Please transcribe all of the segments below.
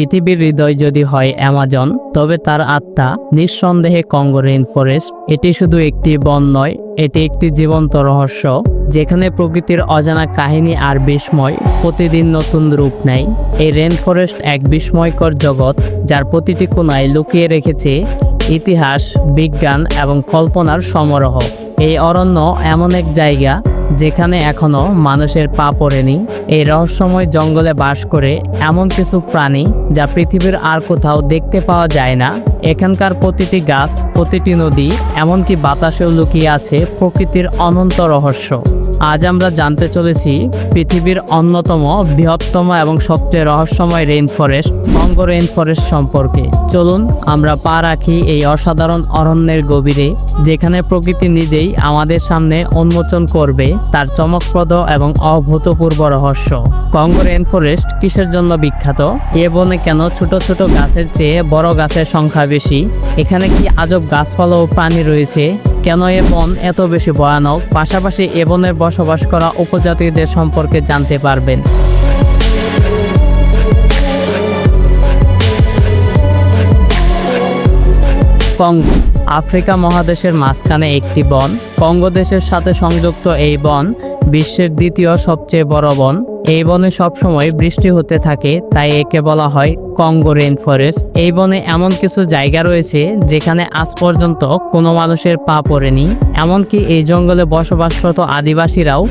পৃথিবীর হৃদয় যদি হয় অ্যামাজন, তবে তার আত্মা নিঃসন্দেহে কঙ্গো রেইন ফরেস্ট এটি শুধু একটি বন নয়, এটি একটি জীবন্ত রহস্য, যেখানে প্রকৃতির অজানা কাহিনী আর বিস্ময় প্রতিদিন নতুন রূপ নেয়। এই রেন ফরেস্ট এক বিস্ময়কর জগৎ, যার প্রতিটি কোনায় লুকিয়ে রেখেছে ইতিহাস, বিজ্ঞান এবং কল্পনার সমারোহ। এই অরণ্য এমন এক জায়গা যেখানে এখনও মানুষের পা পড়েনি, এই রহস্যময় জঙ্গলে বাস করে এমন কিছু প্রাণী যা পৃথিবীর আর কোথাও দেখতে পাওয়া যায় না। এখানকার প্রতিটি গাছ, প্রতিটি নদী, এমনকি বাতাসেও লুকিয়ে আছে প্রকৃতির অনন্ত রহস্য। আজ আমরা জানতে চলেছি পৃথিবীর অন্যতম বৃহত্তম এবং সবচেয়ে রহস্যময় rain forest Congo rain forest সম্পর্কে। চলুন আমরা পা রাখি এই অসাধারণ অরণ্যের গভীরে, যেখানে প্রকৃতি নিজেই আমাদের সামনে উন্মোচন করবে তার চমকপ্রদ এবং অভূতপূর্ব রহস্য। কঙ্গো রেইন ফরেস্ট কিসের জন্য বিখ্যাত? এ বনে কেন ছোট ছোট গাছের চেয়ে বড় গাছের সংখ্যা বেশি? এখানে কি আজব গাছপালা ও প্রাণী রয়েছে? কেন এ বন এত বেশি ভয়ানক? পাশাপাশি এ বনের বসবাস করা উপজাতিদের সম্পর্কে জানতে পারবেন। কঙ্গো আফ্রিকা মহাদেশের মাঝখানে একটি বন। কঙ্গো দেশের সাথে সংযুক্ত এই বন বিশ্বের দ্বিতীয় সবচেয়ে বড় বন। এই বনে সবসময় বৃষ্টি হতে থাকে, তাই একে বলা হয় কঙ্গো রেন ফরেস্ট এই বনে এমন কিছু জায়গা রয়েছে যেখানে আজ পর্যন্ত কোনো মানুষের পা পড়েনি, এমনকি এই জঙ্গলে বসবাসরত আদিবাসীরাও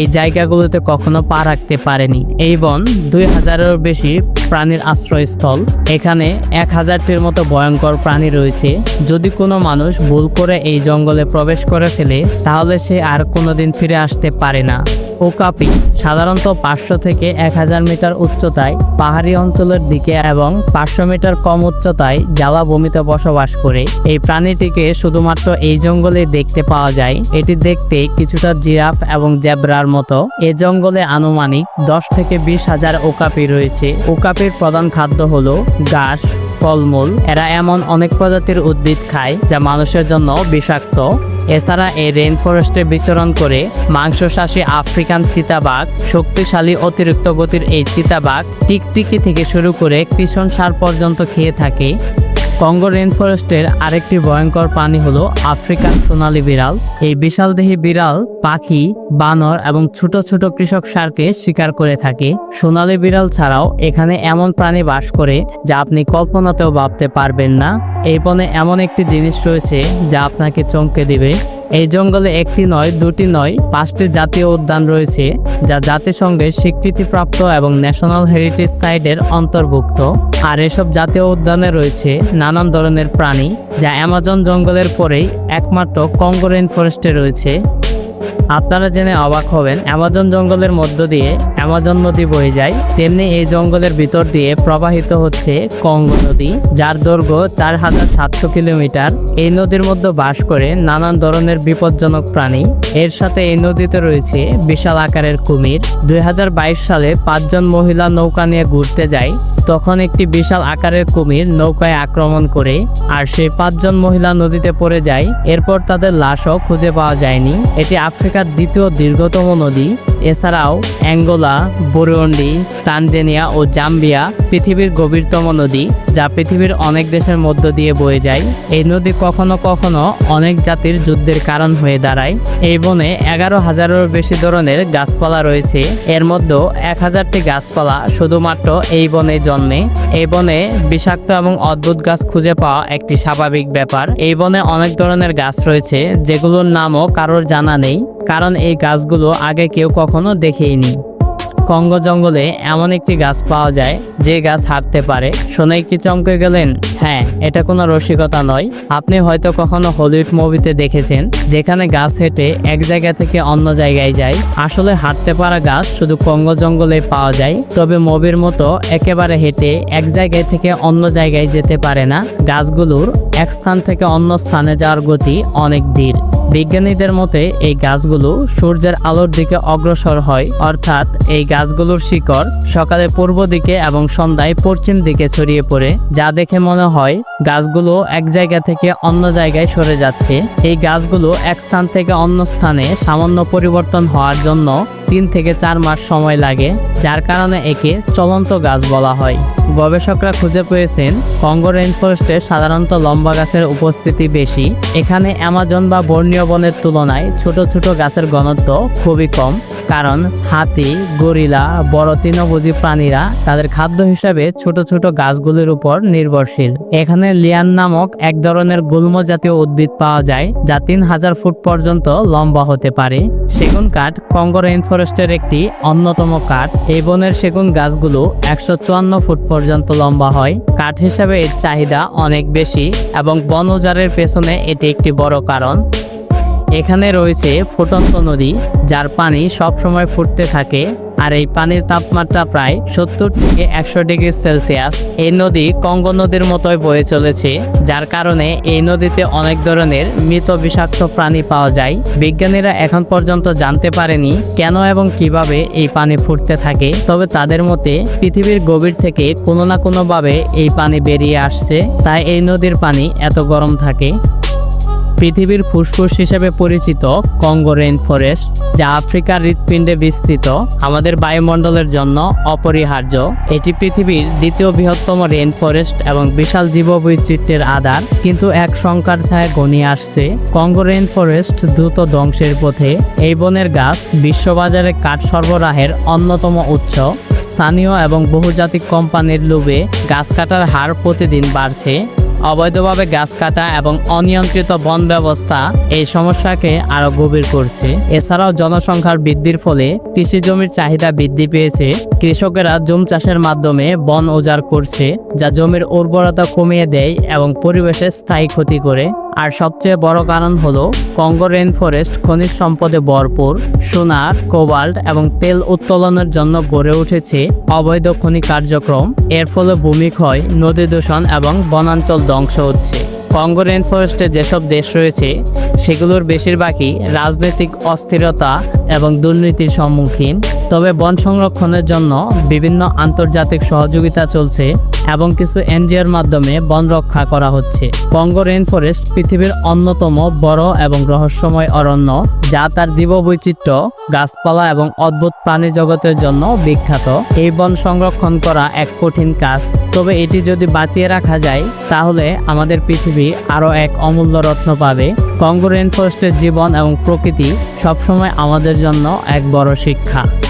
এই জায়গাগুলোতে কখনো পা রাখতে পারেনি। এই বন দুই হাজারেরও বেশি প্রাণীর আশ্রয়স্থল। এখানে এক হাজারটির মতো ভয়ঙ্কর প্রাণী রয়েছে। যদি কোনো মানুষ ভুল করে এই জঙ্গলে প্রবেশ করে ফেলে, তাহলে সে আর কোনোদিন ফিরে আসতে পারে না। ওকাপি সাধারণত পাঁচশো থেকে এক হাজার মিটার উচ্চতায়, পাহাড়ি অঞ্চলের দিকে এবং পাঁচশো মিটার কম উচ্চতায় জলাভূমিতে বসবাস করে। এই প্রাণীটিকে শুধুমাত্র এই জঙ্গলে দেখতে পাওয়া যায়। এটি দেখতে কিছুটা জিরাফ এবং জেব্রার মতো। এ জঙ্গলে আনুমানিক দশ থেকে বিশ হাজার ওকাপি রয়েছে। ওকাপির প্রধান খাদ্য হলো ঘাস, ফলমূল। এরা এমন অনেক প্রজাতির উদ্ভিদ খায় যা মানুষের জন্য বিষাক্ত। এছাড়া এই রেইন ফরেস্টে বিচরণ করে মাংসশাসী আফ্রিকান চিতাবাঘ, শক্তিশালী অতিরিক্ত গতির এই চিতাবাঘ টিকটিকি থেকে শুরু করে পিছন সার পর্যন্ত খেয়ে থাকে। কঙ্গো রেন ফরেস্টের আরেকটি ভয়ঙ্কর প্রাণী হলো আফ্রিকান সোনালি বিড়াল। এই বিশালদেহী বিড়াল পাখি, বানর এবং ছোট ছোট কৃষক সারকে শিকার করে থাকে। সোনালি বিড়াল ছাড়াও এখানে এমন প্রাণী বাস করে যা আপনি কল্পনাতেও ভাবতে পারবেন না। এই বনে এমন একটি জিনিস রয়েছে যা আপনাকে চমকে দিবে। এই জঙ্গলে একটি নয়, দুটি নয়, পাঁচটি জাতীয় উদ্যান রয়েছে, যা জাতিসংঘের স্বীকৃতিপ্রাপ্ত এবং ন্যাশনাল হেরিটেজ সাইটের অন্তর্ভুক্ত। আর এসব জাতীয় উদ্যানে রয়েছে নানান ধরনের প্রাণী, যা অ্যামাজন জঙ্গলের পরেই একমাত্র কঙ্গো রেন ফরেস্টে রয়েছে। আপনারা জেনে অবাক হবেন, অ্যামাজন জঙ্গলের মধ্য দিয়ে অ্যামাজন নদী বয়ে যায়, তেমনি এই জঙ্গলের ভিতর দিয়ে প্রবাহিত হচ্ছে কঙ্গো নদী, যার দৈর্ঘ্য চার হাজার সাতশো কিলোমিটার। এই নদীর মধ্যে বাস করে নানান ধরনের বিপজ্জনক প্রাণী। এর সাথে এই নদীতে রয়েছে বিশাল আকারের কুমির। দুই হাজার বাইশ সালে পাঁচজন মহিলা নৌকা নিয়ে ঘুরতে যায়। তখন একটি বিশাল আকারের কুমির নৌকায় আক্রমণ করে আর সেই পাঁচজন মহিলা নদীতে পড়ে যায়। এরপর তাদের লাশও খুঁজে পাওয়া যায়নি। এটি আফ্রিকার দ্বিতীয় দীর্ঘতম নদী। এছাড়াও অ্যাঙ্গোলা, বুরুন্ডি, তানজেনিয়া ও জাম্বিয়া পৃথিবীর গভীরতম নদী, যা পৃথিবীর অনেক দেশের মধ্য দিয়ে বয়ে যায়। এই নদী কখনো কখনো অনেক জাতির যুদ্ধের কারণ হয়ে দাঁড়ায়। এই বনে এগারো হাজারেরও বেশি ধরনের গাছপালা রয়েছে। এর মধ্যে এক হাজারটি গাছপালা শুধুমাত্র এই বনে জন্মে। এই বনে বিষাক্ত এবং অদ্ভুত গাছ খুঁজে পাওয়া একটি স্বাভাবিক ব্যাপার। এই বনে অনেক ধরনের গাছ রয়েছে, যেগুলোর নামও কারোর জানা নেই। কারণ এই গাছগুলো আগে কেউ কখনো দেখেইনি। কঙ্গো জঙ্গলে এমন একটি গাছ পাওয়া যায় যে গাছ হাঁটতে পারে। শুনে কি চমকে গেলেন? হ্যাঁ এটা কোনো রসিকতা নয়। আপনি হয়তো কখনো হলিউড মুভিতে দেখেছেন, যেখানে গাছ হেঁটে এক জায়গা থেকে অন্য জায়গায় যায়। আসলে হাঁটতে পারা গাছ শুধু কঙ্গো জঙ্গলে পাওয়া যায়, তবে মুভির মতো একেবারে হেঁটে এক জায়গায় থেকে অন্য জায়গায় যেতে পারে না। গাছগুলোর এক স্থান থেকে অন্য স্থানে যাওয়ার গতি অনেক ধীর। বিজ্ঞানীদের মতে, এই গাছগুলো সূর্যের আলোর দিকে অগ্রসর হয়, অর্থাৎ এই গাছগুলোর শিকড় সকালে পূর্ব দিকে এবং সন্ধ্যায় পশ্চিম দিকে ছড়িয়ে পড়ে, যা দেখে মনে হয় গাছগুলো এক জায়গা থেকে অন্য জায়গায় সরে যাচ্ছে। এই গাছগুলো এক স্থান থেকে অন্য স্থানে সামান্য পরিবর্তন হওয়ার জন্য তিন থেকে চার মাস সময় লাগে, যার কারণে একে চলন্ত গাছ বলা হয়। গবেষকরা খুঁজে পেয়েছেন, কঙ্গো রেইনফরেস্টে সাধারণত লম্বা গাছের উপস্থিতি বেশি। এখানে অ্যামাজন বা বর্ণীয় বনের তুলনায় ছোট ছোট গাছের ঘনত্ব খুবই কম, কারণ হাতি গরিলা বড় তৃণভোজী প্রাণীরা তাদের খাদ্য হিসাবে ছোট ছোট গাছগুলির উপর নির্ভরশীল। এখানে লিয়ান নামক এক ধরনের গুল্ম জাতীয় উদ্ভিদ পাওয়া যায় যা তিন হাজার ফুট পর্যন্ত লম্বা হতে পারে। সেগুন কাঠ কঙ্গো রেইনফরেস্টের একটি অন্যতম কাঠ। এই বনের সেগুন গাছগুলো একশো চুয়ান্ন ফুট পর্যন্ত লম্বা হয়। কাঠ হিসাবে এর চাহিদা অনেক বেশি এবং বন উজাড়ের পেছনে এটি একটি বড় কারণ। এখানে রয়েছে ফুটন্ত নদী, যার পানি সবসময় ফুটতে থাকে, আর এই পানির তাপমাত্রা প্রায় সত্তর থেকে একশো ডিগ্রি সেলসিয়াস। এই নদী কঙ্গো নদীর মতোই বয়ে চলেছে, যার কারণে এই নদীতে অনেক ধরনের মৃত বিষাক্ত প্রাণী পাওয়া যায়। বিজ্ঞানীরা এখন পর্যন্ত জানতে পারেনি কেন এবং কীভাবে এই পানি ফুটতে থাকে, তবে তাদের মতে পৃথিবীর গভীর থেকে কোনো না কোনোভাবে এই পানি বেরিয়ে আসছে, তাই এই নদীর পানি এত গরম থাকে। পৃথিবীর ফুসফুস হিসেবে পরিচিত কঙ্গো রেইন ফরেস্ট, যা আফ্রিকার হৃৎপিণ্ডে বিস্তৃত, আমাদের বায়ুমণ্ডলের জন্য অপরিহার্য। এটি পৃথিবীর দ্বিতীয় বৃহত্তম রেইন ফরেস্ট এবং বিশাল জীববৈচিত্র্যের আধার। কিন্তু এক সংকার ছায় ঘনিয়ে আসছে, কঙ্গো রেইন ফরেস্ট দ্রুত ধ্বংসের পথে এই বনের গাছ বিশ্ববাজারে কাঠ সরবরাহের অন্যতম উৎস। স্থানীয় এবং বহুজাতিক কোম্পানির লোভে গাছ কাটার হার প্রতিদিন বাড়ছে। অবৈধভাবে গাছ কাটা এবং অনিয়ন্ত্রিত বন ব্যবস্থা এই সমস্যাকে আরও গভীর করছে। এছাড়াও জনসংখ্যার বৃদ্ধির ফলে কৃষি জমির চাহিদা বৃদ্ধি পেয়েছে। কৃষকেরা জুম চাষের মাধ্যমে বন উজাড় করছে, যা জমির উর্বরতা কমিয়ে দেয় এবং পরিবেশের স্থায়ী ক্ষতি করে। আর সবচেয়ে বড় কারণ হলো কঙ্গো রেইন ফরেস্ট খনিজ সম্পদে ভরপুর, সোনা, কোবাল্ট এবং তেল উত্তোলনের জন্য গড়ে উঠেছে অবৈধ খনি কার্যক্রম। এর ফলে ভূমিক্ষয় নদী দূষণ এবং বনাঞ্চল ধ্বংস হচ্ছে। কঙ্গো রেইন ফরেস্টে যেসব দেশ রয়েছে, সেগুলোর বেশিরভাগই রাজনৈতিক অস্থিরতা এবং দুর্নীতির সম্মুখীন। তবে বন সংরক্ষণের জন্য বিভিন্ন আন্তর্জাতিক সহযোগিতা চলছে। এবং কিছু এনজিওর মাধ্যমে বন রক্ষা করা হচ্ছে। কঙ্গো রেইন ফরেস্ট পৃথিবীর অন্যতম বড় এবং রহস্যময় অরণ্য, যা তার জীববৈচিত্র্য, গাছপালা এবং অদ্ভুত প্রাণী জগতের জন্য বিখ্যাত। এই বন সংরক্ষণ করা এক কঠিন কাজ। তবে এটি যদি বাঁচিয়ে রাখা যায়, তাহলে আমাদের পৃথিবী আরও এক অমূল্য রত্ন পাবে। কঙ্গো রেইন ফরেস্টের জীবন এবং প্রকৃতি সবসময় আমাদের জন্য এক বড় শিক্ষা।